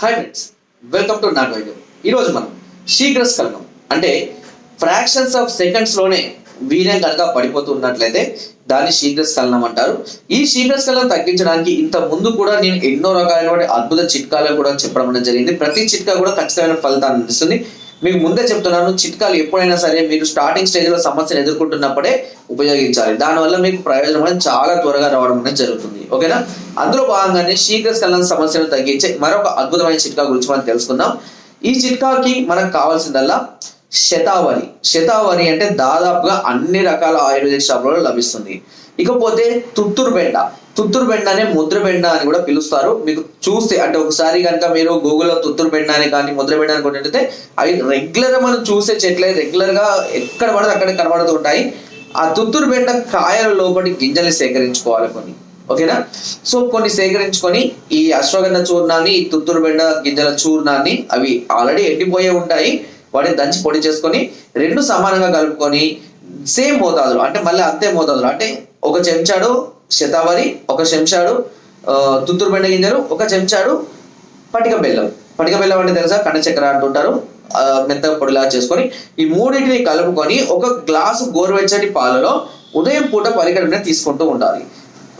Hi friends welcome to నాట్ వైద్యం ఈరోజు మనం శీఘ్రస్ఖలనం అంటే ఫ్రాక్షన్స్ ఆఫ్ సెకండ్స్లోనే వీర్యం కనుక పడిపోతున్నట్లయితే దాన్ని శీఘ్రస్ఖలనం అంటారు. ఈ శీఘ్రస్ఖలనం తగ్గించడానికి ఇంత ముందు కూడా నేను ఎన్నో రకాలైనటువంటి అద్భుత చిట్కాలు కూడా చెప్పడం జరిగింది. ప్రతి చిట్కా కూడా ఖచ్చితమైన ఫలితాన్ని అందిస్తుంది. మీకు ముందే చెప్తున్నాను చిట్కాలు ఎప్పుడైనా సరే మీరు స్టార్టింగ్ స్టేజ్లో సమస్యను ఎదుర్కొంటున్నప్పుడే ఉపయోగించాలి. దానివల్ల మీకు ప్రయోజనం అనేది చాలా త్వరగా రావడం అనేది జరుగుతుంది. ఓకేనా? అందులో భాగంగానే శీఘ్రస్ఖలన సమస్యను తగ్గించే మరొక అద్భుతమైన చిట్కా గురించి మనం తెలుసుకుందాం. ఈ చిట్కాకి మనకు కావాల్సిందల్లా శతావరి. శతావరి అంటే దాదాపుగా అన్ని రకాల ఆయుర్వేదిక్ షాపులలో లభిస్తుంది. ఇకపోతే తుత్తూరు బెండ తుత్తూరు బెండ అనే ముద్ర బెండ అని కూడా పిలుస్తారు. మీకు చూస్తే అంటే ఒకసారి కనుక మీరు గూగుల్లో తుత్తూరు బెండ అని కానీ ముద్ర బెండ అని కొట్టినట్లయితే అవి రెగ్యులర్గా మనం చూసే చెట్లే రెగ్యులర్గా ఎక్కడ పడితే అక్కడ కనబడుతూ ఉంటాయి. ఆ తుత్తూరు బెండ కాయల లోపలి గింజల్ని సేకరించుకోవాలి కొన్ని. ఓకేనా? సో కొన్ని సేకరించుకొని ఈ అశ్వగంధ చూర్ణాన్ని ఈ తుత్తూరు బెండ గింజల చూర్ణాన్ని అవి ఆల్రెడీ ఎండిపోయే ఉంటాయి. వాటిని దంచి పొడి చేసుకొని రెండు సమానంగా కలుపుకొని సేమ్ మోతాదులో అంటే మళ్ళీ అంతే మోతాదులో అంటే ఒక చెంచాడు శతావరి ఒక చెంచాడు ఆ, తుత్తూరు బెండ గింజలు ఒక చెంచాడు పటిక బెల్లం. పటిక బెల్లం అంటే తెలుసా? కండ చక్కెర అంటుంటారు. ఆ, మెత్తగా పొడిలా చేసుకొని ఈ మూడింటిని కలుపుకొని ఒక గ్లాసు గోరువెచ్చటి పాలలో ఉదయం పూట పరిగణన తీసుకుంటూ ఉండాలి.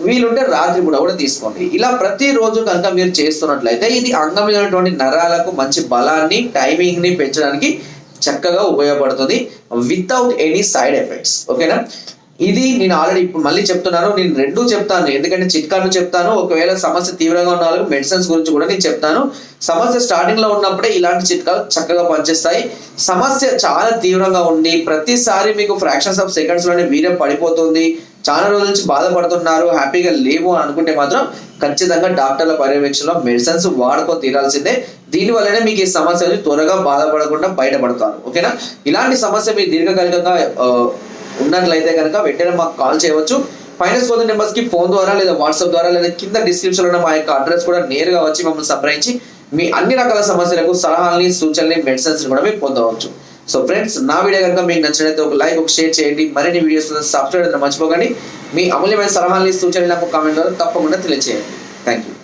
వీలుంటే రాత్రి కూడా కూడా తీసుకోండి. ఇలా ప్రతిరోజు కనుక మీరు చేస్తున్నట్లయితే ఇది అంగమైనటువంటి నరాలకు మంచి బలాన్ని టైమింగ్ని పెంచడానికి చక్కగా ఉపయోగపడుతుంది వితౌట్ ఎనీ సైడ్ ఎఫెక్ట్స్ ఓకేనా? ఇది నేను ఆల్రెడీ ఇప్పుడు మళ్ళీ చెప్తున్నాను. నేను రెండు చెప్తాను. ఎందుకంటే చిట్కాను చెప్తాను. ఒకవేళ సమస్య తీవ్రంగా ఉన్న వాళ్ళకి మెడిసిన్స్ గురించి కూడా నేను చెప్తాను. సమస్య స్టార్టింగ్లో ఉన్నప్పుడే ఇలాంటి చిట్కాలు చక్కగా పనిచేస్తాయి. సమస్య చాలా తీవ్రంగా ఉండి ప్రతిసారి మీకు ఫ్రాక్షన్స్ ఆఫ్ సెకండ్స్లోనే వీర్యం పడిపోతుంది. చాలా రోజుల నుంచి బాధపడుతున్నారు హ్యాపీగా లేవు అని అనుకుంటే మాత్రం ఖచ్చితంగా డాక్టర్ల పర్యవేక్షణలో మెడిసిన్స్ వాడుకొని తీరాల్సిందే. దీని వల్లనే మీకు ఈ సమస్య త్వరగా బాధపడకుండా బయటపడతారు. ఓకేనా? ఇలాంటి సమస్య మీరు దీర్ఘకాలికంగా ఉన్నట్లయితే కనుక వెంటనే మాకు కాల్ చేయవచ్చు. ఫైనాన్స్ కోద నెంబర్స్కి ఫోన్ ద్వారా లేదా వాట్సాప్ ద్వారా లేదా కింద డిస్క్రిప్షన్లో ఉన్న మా యొక్క అడ్రస్ కూడా నేరుగా వచ్చి మమ్మల్ని సంప్రదించి మీ అన్ని రకాల సమస్యలకు సలహాలని సూచనలు మెడిసిన్స్ కూడా మీరు పొందవచ్చు. సో ఫ్రెండ్స్ నా వీడియో కనుక మీకు నచ్చినట్లయితే ఒక లైక్ ఒక షేర్ చేయండి. మరిన్ని వీడియోస్ సబ్స్క్రైబ్ మర్చిపోకండి. మీ అమూల్యమైన సలహాలని సూచనలు నాకు కామెంట్ ద్వారా తప్పకుండా తెలియజేయండి థ్యాంక్ యూ